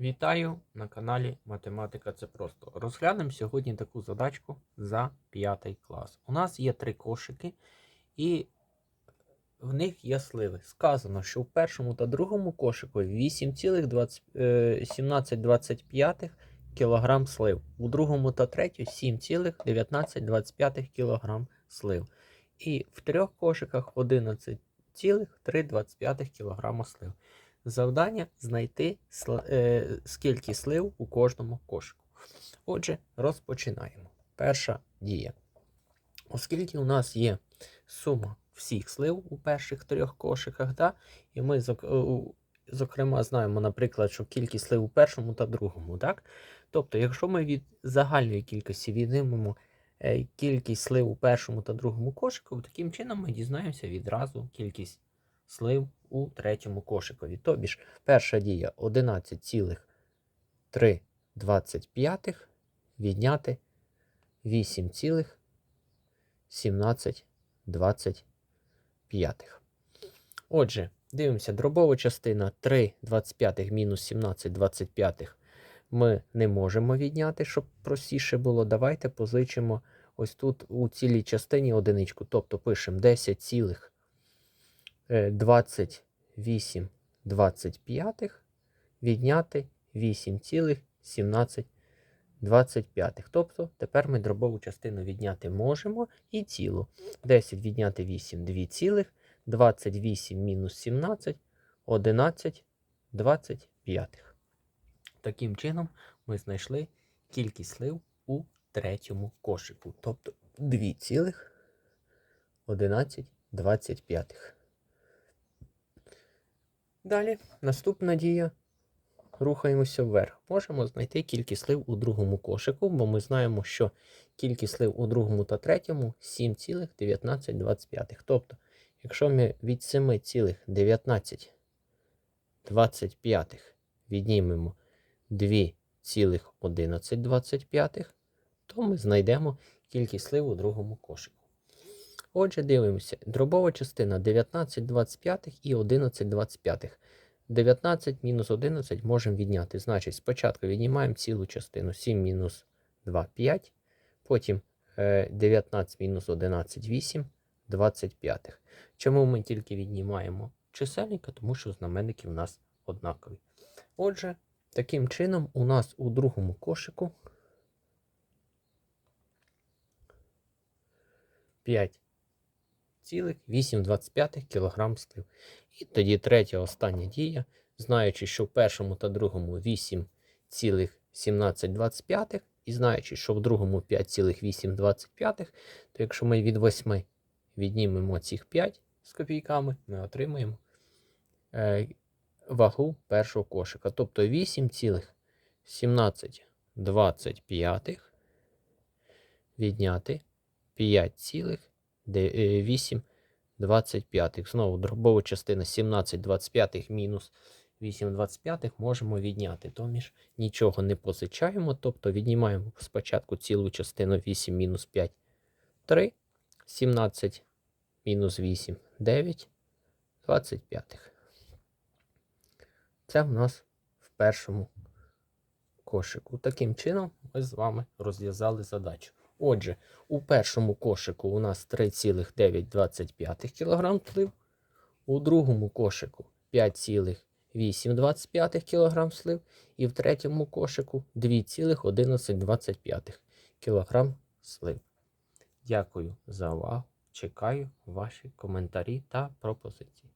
Вітаю на каналі Математика це просто. Розглянемо сьогодні таку задачку за 5 клас. У нас є три кошики, і в них є сливи. Сказано, що в першому та другому кошику 8,1725 кг слив. У другому та третьому 7,1925 кг слив. І в трьох кошиках 11,325 кг слив. Завдання знайти е, скільки слив у кожному кошику. Отже, розпочинаємо. Перша дія. Оскільки у нас є сума всіх слив у перших трьох кошиках, да, і ми, зок- зокрема, знаємо, наприклад, що кількість слив у першому та другому. Так? Тобто, якщо ми від загальної кількості віднімемо е, кількість слив у першому та другому кошику, таким чином ми дізнаємося відразу кількість слив у третьому кошикові. Тобі ж перша дія 11,325 відняти 8,1725. Отже, дивимося, дробова частина 3,25 мінус 17,25 ми не можемо відняти, щоб простіше було. Давайте позичимо ось тут у цілій частині одиничку. Тобто пишемо 10 цілих е, 28 25 відняти 8,1725. Тобто тепер ми дробову частину відняти можемо і цілу. 10 відняти 8 2 цілих, 28 мінус 17 11 25. Таким чином ми знайшли кількість слив у третьому кошику. Тобто 2,1125. Далі, наступна дія. Рухаємося вверх. Можемо знайти кількість слив у другому кошику, бо ми знаємо, що кількість слив у другому та третьому 7,1925. Тобто, якщо ми від 7,1925 віднімемо 2,1125, то ми знайдемо кількість слив у другому кошику. Отже, дивимося. Дробова частина 19,25 і 11,25. 19 мінус 11 можемо відняти. Значить, спочатку віднімаємо цілу частину 7 мінус 2 5. Потім е, 19 мінус 11 8, 25. Чому ми тільки віднімаємо чисельника? Тому що знаменники в нас однакові. Отже, таким чином у нас у другому кошику 5,825 кг слив. І тоді третя остання дія, знаючи, що в першому та другому 8,1725, і знаючи, що в другому 5,825, то якщо ми від 8 віднімемо цих 5 з копійками, ми отримаємо е, вагу першого кошика. Тобто 8,1725 відняти 5,825. Знову дробова частина 17,25 мінус 8,25 можемо відняти. Томіж нічого не позичаємо, тобто віднімаємо спочатку цілу частину 8 мінус 5 3, 17 мінус 8 9, 25. Це в нас в першому кошику. Таким чином ми з вами розв'язали задачу. Отже, у першому кошику у нас 3,925 кг слив, у другому кошику 5,825 кг слив, і в третьому кошику 2,1125 кг слив. Дякую за увагу. Чекаю ваші коментарі та пропозиції.